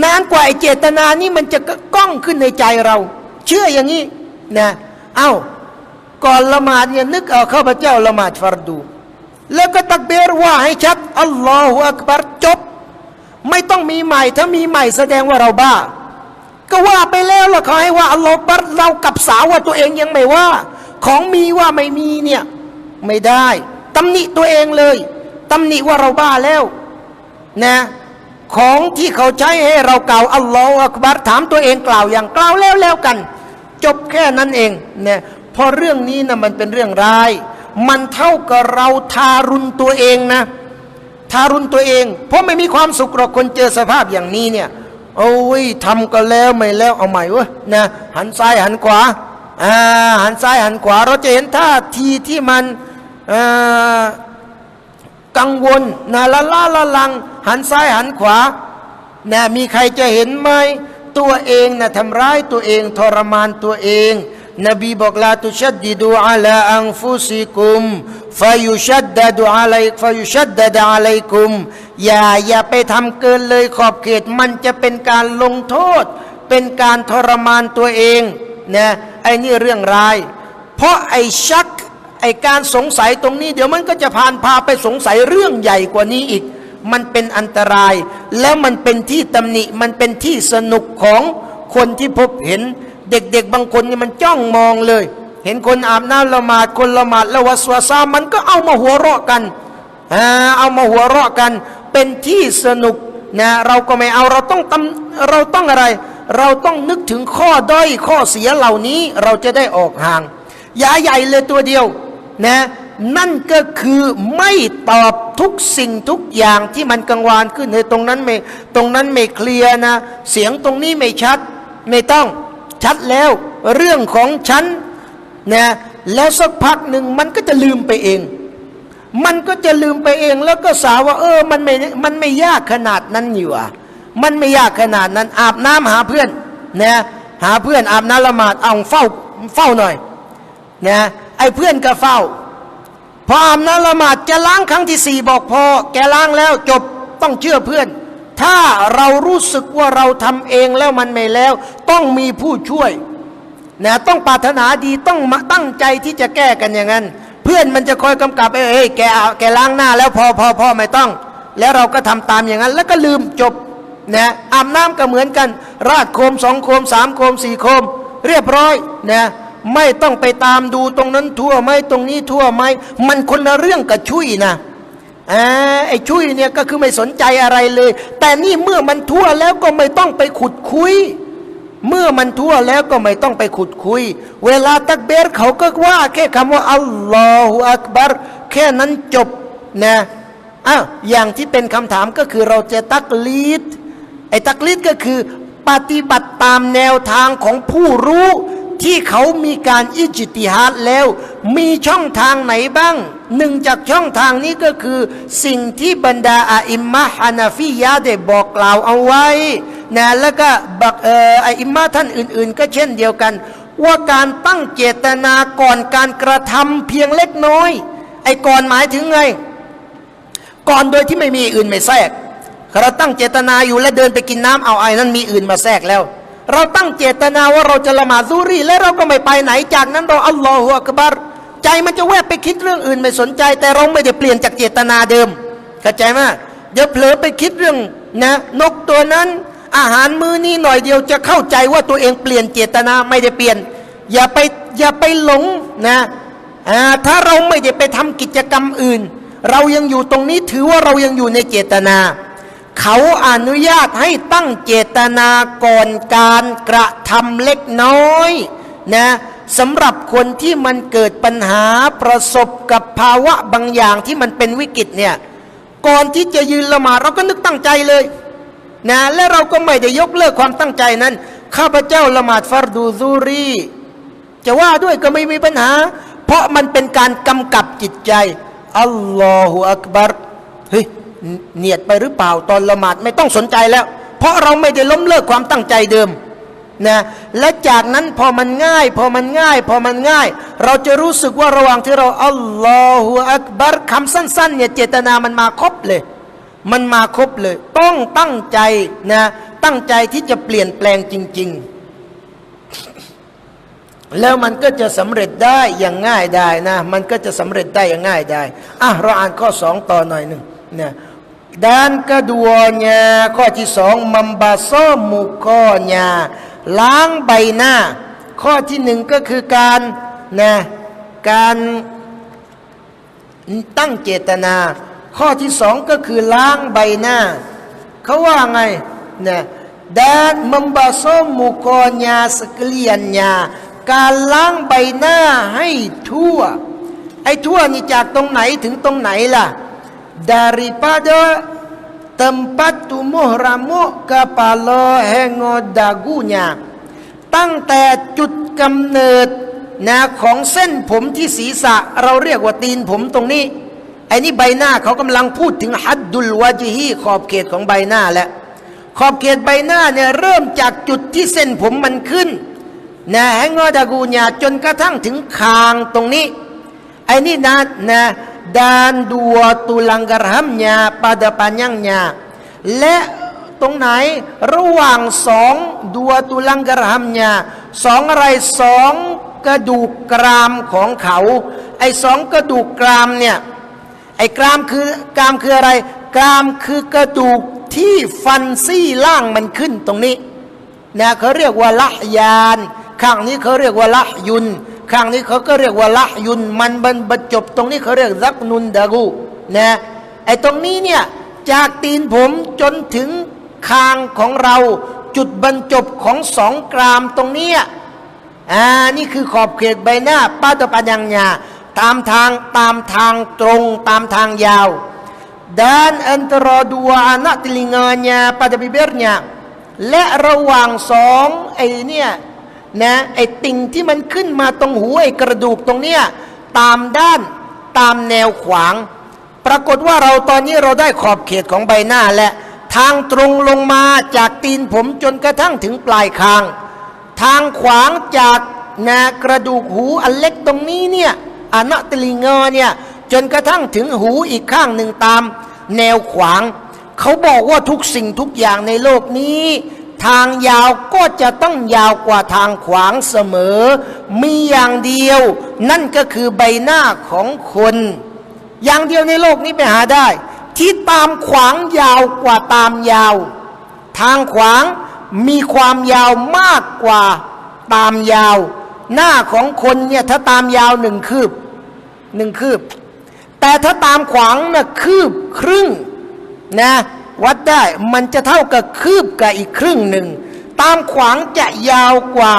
นานกว่าไอเจตนานี่มันจะก้องขึ้นในใจเรา เชื่ออย่างนี้นะเอ้าก่อนละหมาดเนี่ยนึกเอาข้าพเจ้าละหมาดฟารดู แล้วก็ตักเบรว่าให้ชัดอัลลอฮฺอักบัรจบ ไม่ต้องมีใหม่ถ้ามีใหม่แสดงว่าเราบ้า ก็ว่าไปแล้วล่ะเขาให้ว่าอัลลอฮฺบัรเรากับสาวว่าตัวเองยังไม่ว่า ของมีว่าไม่มีเนี่ยไม่ได้ตำหนิตัวเองเลยตำหนิว่าเราบ้าแล้ว นะ ของที่เขาใช้ให้เรากล่าวอัลลอฮฺอักบัรถามตัวเองกล่าวอย่างกล่าวแล้วแล้วกัน จบแค่นั้นเองเนี่ยพราะเรื่องนี้นะมันเป็นเรื่องร้าย มันเท่ากับเราทารุณตัวเองนะ ทารุณตัวเอง เพราะไม่มีความสุขหรอกคนเจอสภาพอย่างนี้เนี่ยโอ้ยทำก็แล้วไม่แล้วเอาใหม่เว้ยนะหันซ้ายหันขวาอ่าหันซ้ายหันขวา เราจะเห็นท่าทีที่มันอ่า กังวลนะละล่าละลัง หันซ้ายหันขวานะมีใครจะเห็นไหมตัวเองนะทำร้ายตัวเองทรมานตัวเอง นบีบอกลาตุชัดดิดูอาลาอังฟุซิกุมฟายุชัดดดูอาลัยฟายุชัดดดอาลัยกุมอย่าอย่าไปทำเกินเลยขอบเขตมันจะเป็นการลงโทษ เป็นการทรมานตัวเองนะไอ้นี่เรื่องร้าย เพราะไอ้ชัก ไอการสงสัยตรงนี้ เดี๋ยวมันก็จะพานพาไปสงสัยเรื่องใหญ่กว่านี้อีก มันเป็นอันตราย แล้วมันเป็นที่ตำหนิมันเป็นที่สนุกของคนที่พบเห็น เด็กๆบางคนนี่มันจ้องมองเลย เห็นคนอาบน้ำละหมาดคนละหมาดล้ววัสวาซามันก็เอามาหัวเราะกันอ่าเอามาหัวเราะกัน เป็นที่สนุกนะเราก็ไม่เอาเราต้องตำเราต้องอะไร เราต้องนึกถึงข้อด้อยข้อเสียเหล่านี้เราจะได้ออกห่างยาใหญ่เลยตัวเดียว นะนั่นก็คือไม่ตอบทุกสิ่งทุกอย่างที่มันกังวานขึ้นในตรงนั้นไม่ตรงนั้นไม่เคลียร์นะ เสียงตรงนี้ไม่ชัด ไม่ต้องชัดแล้ว เรื่องของฉันนะแล้วสักพักหนึ่งมันก็จะลืมไปเอง มันก็จะลืมไปเอง แล้วก็สาวว่า เออมันไม่มันไม่ยากขนาดนั้นอยู่อะมันไม่ยากขนาดนั้น อาบน้ำหาเพื่อนนะหาเพื่อนอาบน้ำละหมาดเอาเฝ้าเฝ้าหน่อยนะ อ้เพื่อนก็เฝ้า พออาบน้ำละหมาดจะล้างครั้งที่สี่บอกพอ แกล้างแล้วจบต้องเชื่อเพื่อน ถ้าเรารู้สึกว่าเราทำเองแล้วมันไม่แล้ว ต้องมีผู้ช่วยนะต้องปรารถนาดีต้องมาตั้งใจที่จะแก้กันอย่างนั้น เพื่อนมันจะคอยกำกับเอ้ยเอ้ยแกเอาแกล้างหน้าแล้วพอพอพอไม่ต้อง แล้วเราก็ทำตามอย่างนั้น แล้วก็ลืมจบนะอาบน้ำก็เหมือนกัน ราดโคมสองโคมสามโคมสี่โคม เรียบร้อยนะ ไม่ต้องไปตามดูตรงนั้นทั่วไหมตรงนี้ทั่วไหมมันคนละเรื่องกับชุยนะอ่าไอ้ชุยเนี่ยก็คือไม่สนใจอะไรเลย แต่นี่เมื่อมันทั่วแล้วก็ไม่ต้องไปขุดคุย เมื่อมันทั่วแล้วก็ไม่ต้องไปขุดคุย เวลาตักเบรเขาก็ว่า แค่คำว่าอัลลอฮฺอักบัรแค่นั้นจบนะอ้าวอย่างที่เป็นคำถามก็คือเราจะตักลีดไอ้ตักลีดก็คือปฏิบัติตามแนวทางของผู้รู้ ที่เขามีการอิจิติฮัดแล้ว มีช่องทางไหนบ้าง หนึ่งจากช่องทางนี้ก็คือ สิ่งที่บรรดาอาอิมมะฮานาฟิยะได้บอกกล่าวเอาไว้นะแล้วก็บักเอ่ออาอิมมะท่านอื่น ๆ ก็เช่นเดียวกัน ว่าการตั้งเจตนาก่อนการกระทำเพียงเล็กน้อย ไอ้ก่อนหมายถึงไง ก่อนโดยที่ไม่มีอื่นไม่แทรกเราตั้งเจตนาอยู่และเดินไปกินน้ำเอาไอ้นั้นมีอื่นมาแทรกแล้ว เราตั้งเจตนาว่าเราจะละหมาดซูรีและเราก็ไม่ไปไหนจากนั้นเราอัลลอฮฺอักบัรใจมันจะแวบไปคิดเรื่องอื่นไม่สนใจ แต่เราไม่ได้เปลี่ยนจากเจตนาเดิมเข้าใจไหมอย่าเผลอไปคิดเรื่องนะนกตัวนั้น อาหารมื้อนี้หน่อยเดียวจะเข้าใจว่าตัวเองเปลี่ยนเจตนาไม่ได้เปลี่ยน อย่าไปอย่าไปหลงนะถ้าเราไม่ได้ไปทำกิจกรรมอื่น เรายังอยู่ตรงนี้ถือว่าเรายังอยู่ในเจตนา เขาอนุญาตให้ตั้งเจตนาก่อนการกระทำเล็กน้อยนะสำหรับคนที่มันเกิดปัญหาประสบกับภาวะบางอย่างที่มันเป็นวิกฤตเนี่ยก่อนที่จะยืนละหมาดเราก็นึกตั้งใจเลยนะและเราก็ไม่ได้ยกเลิกความตั้งใจนั้น ข้าพเจ้าละหมาดฟารดูซูรีจะว่าด้วยก็ไม่มีปัญหา เพราะมันเป็นการกำกับจิตใจอัลลอฮฺอักบัรเฮ้ย เนียดไปหรือเปล่าตอนละหมาดไม่ต้องสนใจแล้ว เพราะเราไม่ได้ล้มเลิกความตั้งใจเดิมนะและจากนั้นพอมันง่าย พอมันง่าย พอมันง่าย เราจะรู้สึกว่าระหว่างที่เราอัลลอฮฺอักบัรคำสั้นๆเนี่ยเจตนามันมาครบเลย มันมาครบเลย ต้องตั้งใจนะตั้งใจที่จะเปลี่ยนแปลงจริง ๆ แล้วมันก็จะสำเร็จได้อย่างง่ายได้นะมันก็จะสำเร็จได้อย่างง่ายได้อะเราอ่านข้อสองต่อหน่อยหนึ่งนะ dan keduanya ข้อที่สอง membasuh mukanya ล้างใบหน้า ข้อที่หนึ่งก็คือการนะการตั้งเจตนา ข้อที่สองก็คือล้างใบหน้า เขาว่าไงนะ dan membasuh mukanya sekaliannya การล้างใบหน้าให้ทั่ว ไอ้ทั่วนี่จากตรงไหนถึงตรงไหนล่ะ daripada tempat tumbuh rambut kepala hingga dagunya ตั้งแต่จุดกำเนิดนะของเส้นผมที่ศีรษะ เราเรียกว่าตีนผมตรงนี้ไอ้นี่ใบหน้าเขากำลังพูดถึงฮัดดุลวาจิฮีขอบเขตของใบหน้าแล้วขอบเขตใบหน้าเนี่ยเริ่มจากจุดที่เส้นผมมันขึ้นนะให้งอดากูญาจนกระทั่งถึงคางตรงนี้ไอ้นี่นะนะ dan dua tulang gerhamnya pada panjangnya และตรงไหนระหว่างสองดัวตุลังกระหำเนี่ยสองอะไรสองกระดูกกรามของเขาไอ้สองกระดูกกรามเนี่ยไอ้กรามคือกรามคืออะไร กรามคือกระดูกที่ฟันซี่ล่างมันขึ้นตรงนี้นะเขาเรียกว่าละยานข้างนี้เขาเรียกว่าละยุน ข้างนี้เขาก็เรียกว่าละยุนมันบรรจบ ตรงนี้เขาเรียกซักนุนดากูนะไอ้ตรงนี้เนี่ยจากตีนผมจนถึงคางของเราจุดบรรจบของสองกรามตรงนี้อ่านี่คือขอบเขตใบหน้าป้าตปัญญญาตามทางตามทางตรงตามทางยาว dan antara dua anak telinganya pada bibirnya และระหว่างสองไอ้เนี่ย นะไอ้ติ่งที่มันขึ้นมาตรงหูไอ้กระดูกตรงเนี้ยตามด้านตามแนวขวาง ปรากฏว่าเราตอนนี้เราได้ขอบเขตของใบหน้าและทางตรงลงมาจากตีนผมจนกระทั่งถึงปลายคาง ทางขวางจากนะกระดูกหูอันเล็กตรงนี้เนี่ยอนัตลิงเงอเนี่ยจนกระทั่งถึงหูอีกข้างหนึ่งตาม แนวขวาง เขาบอกว่าทุกสิ่งทุกอย่างในโลกนี้ ทางยาวก็จะต้องยาวกว่าทางขวางเสมอ มีอย่างเดียว นั่นก็คือใบหน้าของคน อย่างเดียวในโลกนี้ไปหาได้ ที่ตามขวางยาวกว่าตามยาว ทางขวางมีความยาวมากกว่าตามยาว หน้าของคนเนี่ยถ้าตามยาวหนึ่งคืบหนึ่งคืบ แต่ถ้าตามขวางน่ะคืบครึ่งนะ วัดได้มันจะเท่ากับคืบกับอีกครึ่งหนึ่ง ตามขวางจะยาวกว่า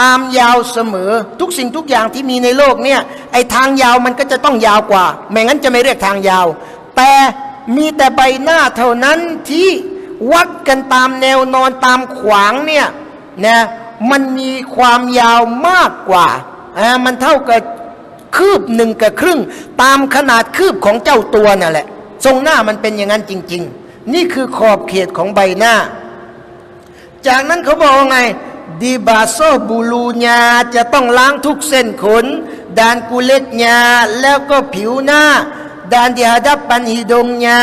ตามยาวเสมอ ทุกสิ่งทุกอย่างที่มีในโลกเนี่ยไอ้ทางยาวมันก็จะต้องยาวกว่า ไม่งั้นจะไม่เรียกทางยาว แต่มีแต่ใบหน้าเท่านั้นที่วัดกันตามแนวนอนตามขวางเนี่ยนะมันมีความยาวมากกว่าอ่ามันเท่ากับคืบหนึ่งกับครึ่ง ตามขนาดคืบของเจ้าตัวนั่นแหละ ทรงหน้ามันเป็นอย่างนั้นจริง ๆ นี่คือขอบเขตของใบหน้า จากนั้นเขาบอกว่าไงดีบาโซบูลูญาจะต้องล้างทุกเส้นขนดานกุเลตญาแล้วก็ผิวหน้าดานที่หดับปันหิดงญา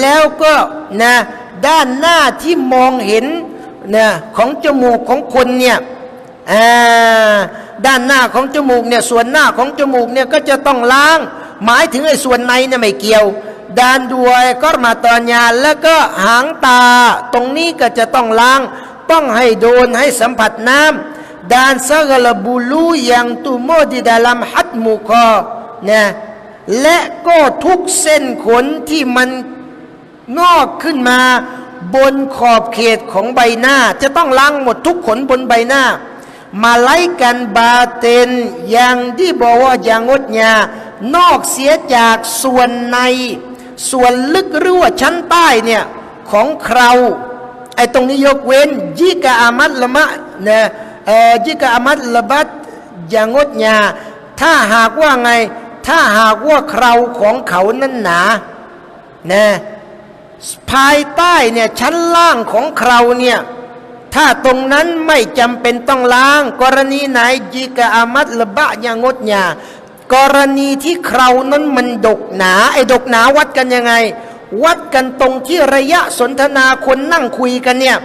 แล้วก็นะด้านหน้าที่มองเห็นนะของจมูกของคนเนี่ยด้านหน้าของจมูกเนี่ยส่วนหน้าของจมูกเนี่ยก็จะต้องล้าง หมายถึงไอ้ส่วนในเนี่ยไม่เกี่ยว ดานด้วยก็มาตอนยาแล้วก็หางตา ตรงนี้ก็จะต้องล้าง ต้องให้โดนให้สัมผัสน้ำดานซักลบูลูยังตุโมดิดาลัมฮัดมูคอนะและก็ทุกเส้นขนที่มันงอกขึ้นมาบนขอบเขตของใบหน้า จะต้องล้างหมดทุกขนบนใบหน้า มาไล่กันบาเตนอย่างที่บอกว่าอย่างงดงานอกเสียจากส่วนใน ส่วนลึกหรือว่าชั้นใต้เนี่ยของเคราไอ้ตรงนี้ยกเว้นยิกะอามัดละมะนะเอ่อยิกะอามัดละบัดอย่างงดงาถ้าหากว่าไง ถ้าหากว่าเคราของเขานั้นหนานะภายใต้เนี่ยชั้นล่างของเคราเนี่ยถ้าตรงนั้นไม่จำเป็นต้องล้าง กรณีไหนจีกะอามัดละบะยางดหยา กรณีที่เครานั้นมันดกหนา ไอ้ดกหนาวัดกันยังไง วัดกันตรงที่ระยะสนทนาคนนั่งคุยกันเนี่ย